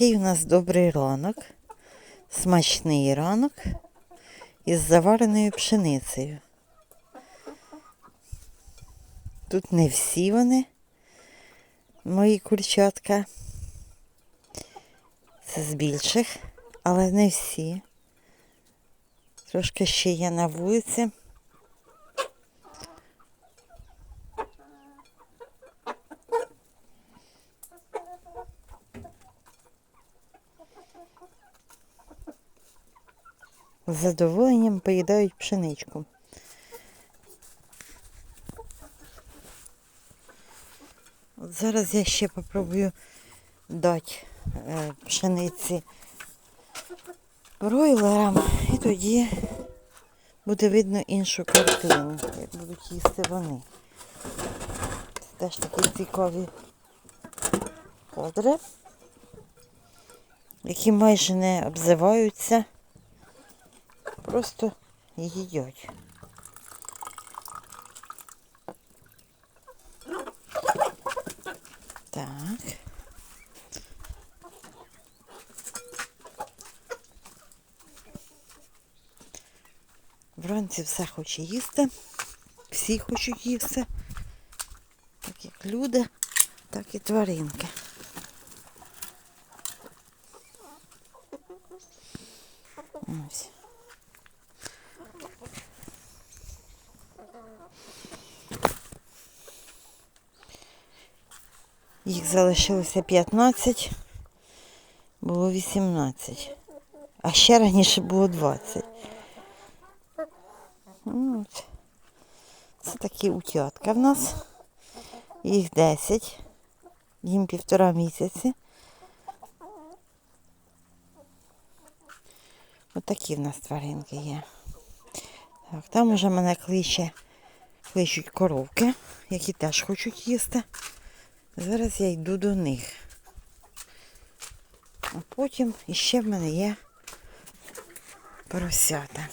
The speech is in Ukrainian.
Такий у нас добрий ранок, смачний ранок із завареною пшеницею. Тут не всі вони, мої курчатка. Це з більших, але не всі. Трошки ще є на вулиці. З задоволенням поїдають пшеничку. От зараз я ще попробую дати е, пшениці бройлерам і тоді буде видно іншу картину, як будуть їсти вони. Це теж такі цікаві кадри, які майже не обзиваються, просто їдять. Так. Вранці все хоче їсти. Всі хочуть їсти. Так як люди, так і тваринки. Ось. Їх залишилося 15, було 18. А ще раніше було 20. Ну, От. Це такі утятка в нас. Їх 10. Їм півтора місяці. Ось такі в нас тваринки є. Так, там уже мене кличе, кличуть коровки, які теж хочуть їсти. Зараз я йду до них. А потім іще в мене є поросята.